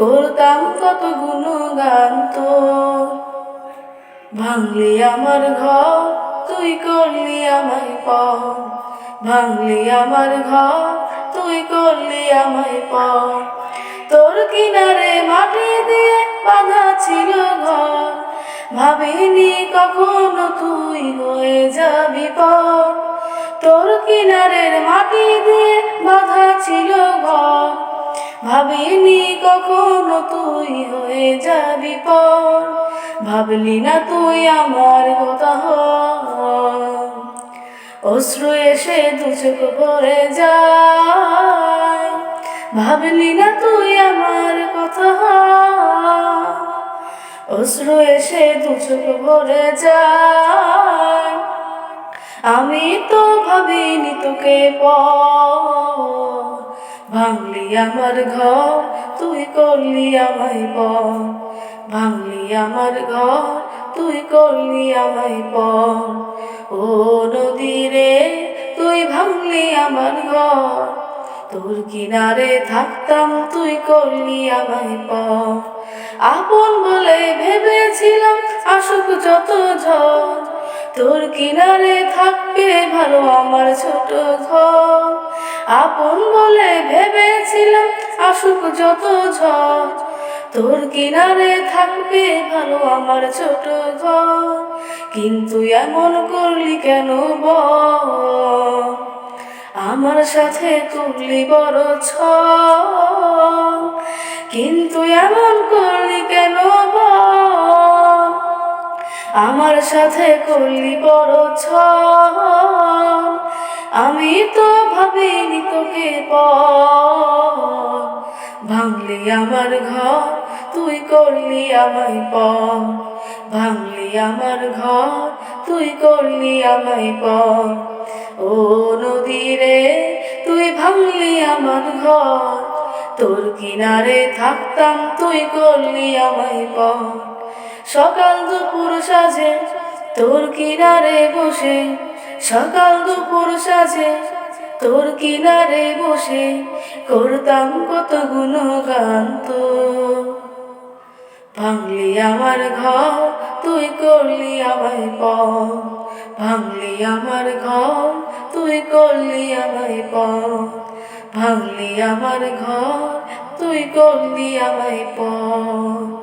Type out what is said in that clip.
করতাম কত গুণগান তো। ভাঙলি আমার ঘর, তুই করলি আমায় পর ভাঙলি আমার ঘর, তুই করলি আমায় পর তোর কিনারে মাটি দিয়ে বাঁধা ছিল ঘর। ভাবিনি কখনো তুই হয়ে যাবি পর তোর কিনারের মাটি দিয়ে বাঁধা ছিল ঘর। ভাবিনি কখনো তুই হয়ে যাবি পর ভাবলি না তুই আমার কথা। অশ্রু এসে দু চোখ ভরে যায় ভাবলি না তুই আমার কথা। অশ্রু এসে দু চোখ ভরে যায় আমি তো ভাবিনি তোকে পর ভাঙলি আমার ঘর, তুই করলি আমায় পর। ভাঙলি আমার ঘর, তুই করলি আমায় পর। ও নদীরে, তুই ভাঙলি আমার ঘর। তোর কিনারে থাকতাম, তুই করলি আমায় পর। আপন বলে ভেবেছিলাম, আসুক যত ঝড়। তোর কিনারে থাকবে ভালো আমার ছোট ঘর। আপন বলে ভেবেছিলাম, আসুক যত ঝড়। তোর কিনারে থাকবে ভালো আমার ছোট ঘর। কিন্তু এমন করলি কেন বল? আমার সাথে করলি বড় ছ কিন্তু এমন করলি কেন বল? আমার সাথে করলি বড় ছ ভাঙলি আমার ঘর, তুই করলি আমায় পর। ভাঙলি আমার ঘর, তুই করলি আমায় পর। ও নদীরে তুই ভাঙলি আমার ঘর। তোর কিনারে থাকতাম, তুই করলি আমায় পর। সকাল দুপুর সাজে তোর কিনারে বসে, সকাল দুপুর সাজে তোর কিনারে বসে করতাম কত গুণগান তো। ভাঙলি আমার ঘর, তুই করলি আমায় পর ভাঙলি আমার ঘর, তুই করলি আমায় পর ভাঙলি আমার ঘর, তুই করলি আমায় পর